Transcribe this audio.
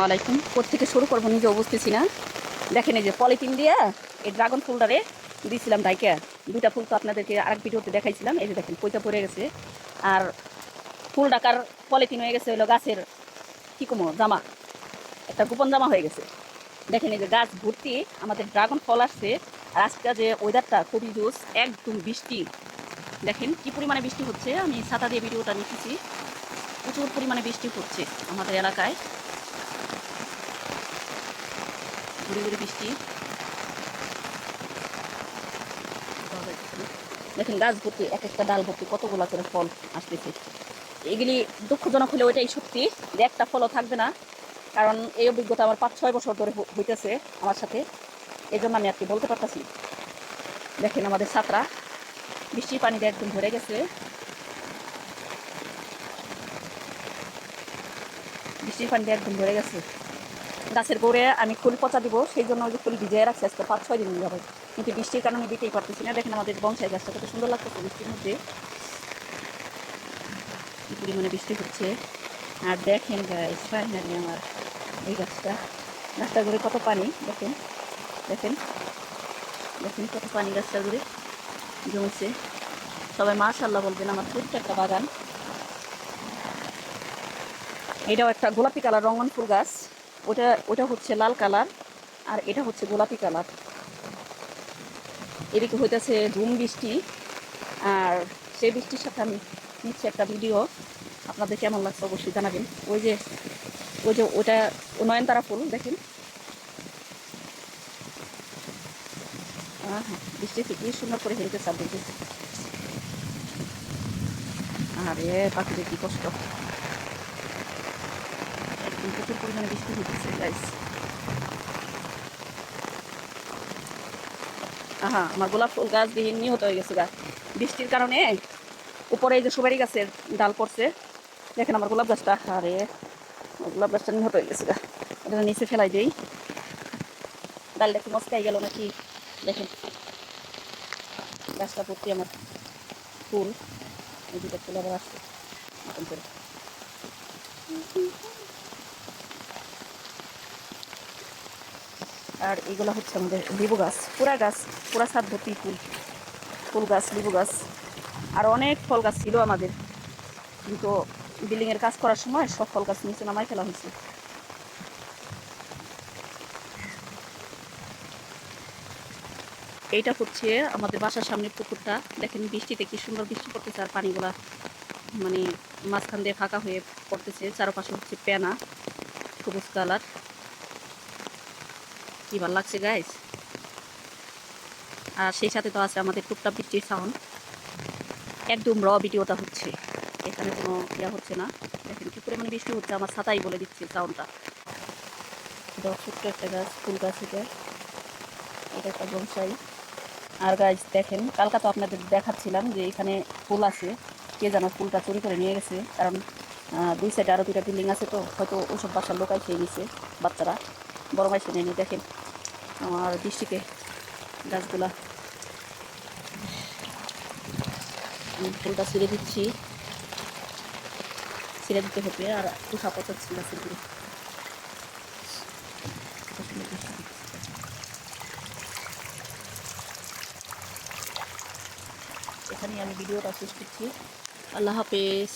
আলাইকুম থেকে শুরু করব? নিজে বুঝতেছি না। দেখেন এই যে পলিথিন দিয়ে এই ড্রাগন ফুলটারে দিয়েছিলাম ডাইকা। দুইটা ফুল তো আপনাদেরকে আরেক ভিডিওতে দেখাইছিলাম। এই যে দেখেন পয়সা পড়ে গেছে। আর ফুল ডাকার পলিথিন হয়ে গেছে হলো গাছের, কী কমো, জামা। একটা গোপন জামা হয়ে গেছে। দেখেন এই যে গাছ ভর্তি, আমাদের ড্রাগন ফল আসছে। আর আজকে যে ওয়েদারটা খুবই জোস একদম বৃষ্টি। দেখেন কি পরিমাণে বৃষ্টি হচ্ছে, আমি ছাতা দিয়ে ভিডিওটা নিতেছি। প্রচুর পরিমাণে বৃষ্টি হচ্ছে আমাদের এলাকায়। বৃষ্টি। দেখেন গাছ ভর্তি, এক একটা ডাল ভর্তি, কতগুলো করে ফল আসতেছে। এগুলি দুঃখজনক হলে ওইটাই সত্যি যে একটা ফলও থাকবে না, কারণ এই অভিজ্ঞতা আমার পাঁচ, ছয় বছর ধরে হইতেছে আমার সাথে। এই জন্য আমি আর কি বলতে পারতাছি। দেখেন আমাদের ছাত্রা, বৃষ্টির পানিতে একদম ভরে গেছে। বৃষ্টির পানিতে একদম ভরে গেছে। গাছের গোড়ে আমি ফুল পচা দিব, সেই জন্য ওই ফুল ভিজিয়ে রাখছি, আজকে পাঁচ, ছয় দিন যাবে কিন্তু বৃষ্টির কারণে দিতেই পারতেছি না। দেখেন আমাদের বংশাই গাছটা কত সুন্দর লাগতেছে বৃষ্টির মধ্যে। পরিমাণে বৃষ্টি হচ্ছে। আর দেখেন ফাইনালি আমার এই গাছটা। গাছটা ঘুরে কত পানি? দেখেন দেখেন দেখেন কত পানি গাছটা ঘুরে জমছে। সবাই মাশাল্লাহ বলবেন, আমার ছোট্ট একটা বাগান। এটাও একটা গোলাপি কালার রঙন ফুল গাছ। ওটা ওটা হচ্ছে লাল কালার আর এটা হচ্ছে গোলাপি কালার। এদিকে হইতেছে ধুম বৃষ্টি আর সেই বৃষ্টির সাথে আমি নিচ্ছি একটা ভিডিও। আপনাদের কেমন লাগছে অবশ্যই জানাবেন। ওই যে ওই যে ওটা নয়নতারা ফুল দেখেন। আহা, বৃষ্টি থেকে সুন্দর করে হেলতে চাপ দিতেছে আরে পাখিদের কি কষ্ট। একদম প্রচুর পরিমাণে বৃষ্টি হইতেছে গাইস আহা, আমার গোলাপ ফুল গাছ দিয়ে নিহত হয়ে গেছে গাছ বৃষ্টির কারণে উপরে এই যে সুপারি গাছের ডাল পড়ছে, দেখেন আমার গোলাপ গাছটা। আরে গোলাপ গাছটা নিহত হয়ে গেছে, গা। এটা নিচে ফেলাই দেই। ডালটা একটু মস্কাই গেল নাকি? দেখেন। গাছটা ভর্তি আমার ফুল। এই দুটো ফুল আবার আসছে করে। আর এগুলো হচ্ছে আমাদের লেবু গাছ, পুরা গাছ, পুরা সাত ভর্তি ফুল। ফুল গাছ, লেবু গাছ। আর অনেক ফল গাছ ছিল আমাদের। কিন্তু বিল্ডিংয়ের কাজ করার সময় সব ফল গাছ নিচে নামাই ফেলা হয়েছে। এইটা হচ্ছে আমাদের বাসার সামনে পুকুরটা। দেখেন বৃষ্টিতে কি সুন্দর বৃষ্টি পড়তেছে আর পানিগুলা মানে মাঝখান দিয়ে ফাঁকা হয়ে পড়তেছে। চারপাশে হচ্ছে পেনা, সবুজ কালার। কি ভালো লাগছে গাইস আর সেই সাথে তো আছে আমাদের টুকটাক বৃষ্টির সাউন্ড একদম র ভিডিওটা হচ্ছে। এখানে কোনো ইয়া হচ্ছে না। দেখেন কি পরিমাণে বৃষ্টি হচ্ছে, আমার ছাতাই বলে দিচ্ছে সাউন্ডটা ছোট্ট একটা গাছ, ফুল গাছ এটা। এটা একটা বংশাই আর গাছ দেখেন, কালকা তো আপনাদের দেখাচ্ছিলাম যে এখানে ফুল আছে। কে যেন ফুলটা চুরি করে নিয়ে গেছে। কারণ দুই সাইডে আরও দুইটা বিল্ডিং আছে তো। হয়তো ওসব বাসার লোকাই খেয়ে নিছে, বাচ্চারা। বড় মাই নিয়ে দেখেন। আমার দৃষ্টিতে গাছগুলা ফুলটা ছিঁড়ে দিচ্ছি। ছিঁড়ে দিতে হবে আর তুষা পচাচ্ছি গাছের। এখানেই আমি ভিডিওটা শেষ করছি। আল্লাহ হাফেজ।